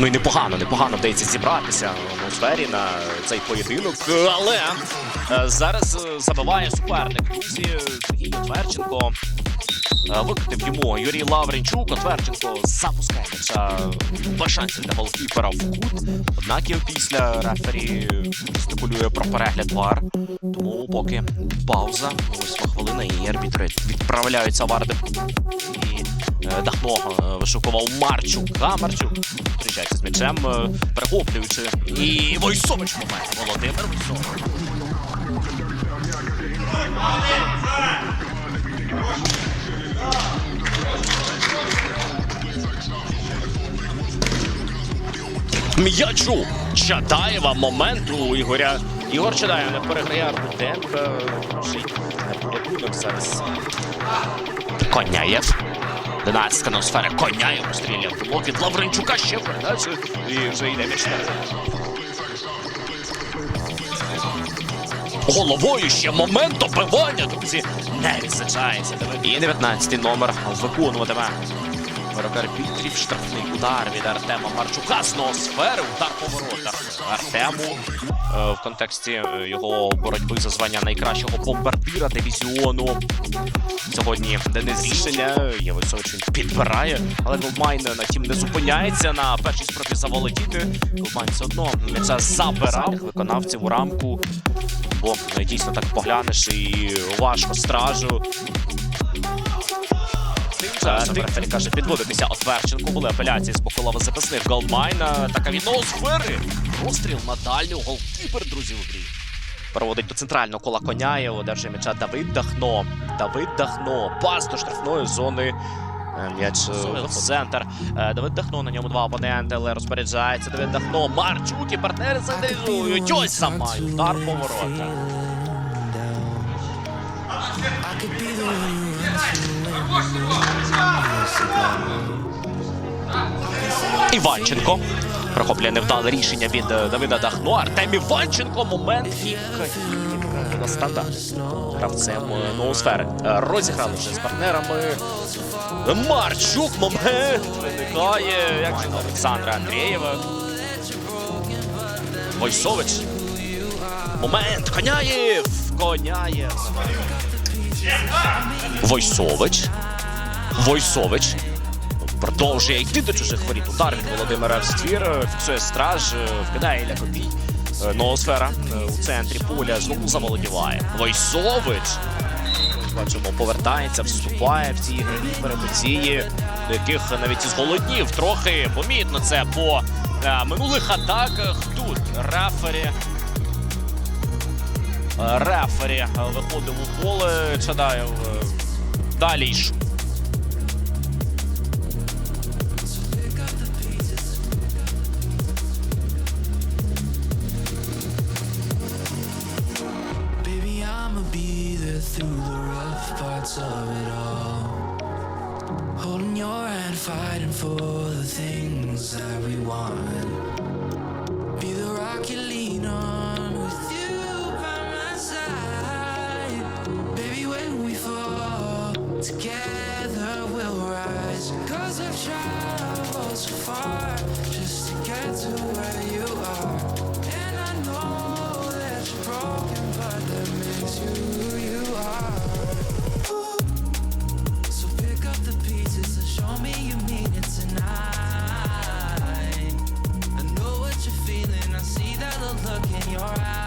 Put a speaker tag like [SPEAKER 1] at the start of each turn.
[SPEAKER 1] Ну і непогано, непогано вдається зібратися в атмосфері на цей поєдинок. Але е, зараз е, забиває суперник. Сергій Отверченко. Е, Викотив йому Юрій Лавренчук. Отверченко запускає м'яча без шансів для голкіпера в кут. Однак і після рефері стипулює про перегляд вар. Тому поки пауза, восьма хвилина, і арбітри відправляються варди. І е, Дахно е, вишукував Марчука. Марчук зустрічається з м'ячем, е, перехоплюючи. І Войсович момент. Володимир Войсович. М'ячу Чадаєва моменту у Ігоря. Ігор Чадаєв не переграє. Хороший зараз. Коняєв. Династика на сфері Коняєв постріляв. Було від Лавренчука ще передачу. І вже йде м'яч. Головою ще момент добивання, друзі. Не відзначається. І 19-й номер виконуватиме. Ворокар Пітрів, штрафний удар від Артема Марчука з ноосфери, удар по воротах Артему в контексті е, його боротьби за звання найкращого бомбардира дивізіону. Сьогодні Денис рішення Євисович він підбирає, але Голмайн на тім не зупиняється на першій спробі заволодіти. Голмайн все одно м'яча забирав виконавців у рамку. Бо е, дійсно так поглянеш і важко стражу. Зараз рефері каже підводитися Отверченко. Були апеляції з боку лави запасних Голдмайна. Така від сфери. Розстріл на дальню. Голкіпер, друзі, у грі. Переводить до центрального кола Коняєв. Одержує м'яча Давид Дахно. Давид Дахно. Пас до штрафної зони. Е, М'яч е, в центр. Е, Давид Дахно на ньому два опоненти, але розпоряджається Давид Дахно. Марчук і партнери централізують. Ось сам має удар по воротах. Іванченко. Прохоплює невдале рішення від е, Давида Дахно. Артем Іванченко. Момент фіка. На стандарт. Гравцем е, ноосфери. Е, Розіграли вже з партнерами. Марчук. Момент виникає. Як же Олександра Андрієва. Войсович. Момент. Коняєв. Коняєв. Войсович. Войсович. Продовжує йти до чужих воріт. Удар від Володимира в ствір. Фіксує страж, е, вкидає Ілля Копій. Е, Ноосфера е, у центрі поля знову заволодіває. Войсович. Бачимо, повертається, вступає в ці ігрові перипетії, до яких навіть і зголоднів трохи помітно це по минулих атаках. Тут рефері. Е, Рефері е, виходив у поле Чадаєв. е, Далі йшов.
[SPEAKER 2] Through the rough parts of it all. Holding your hand, fighting for the things that we want. Your eyes.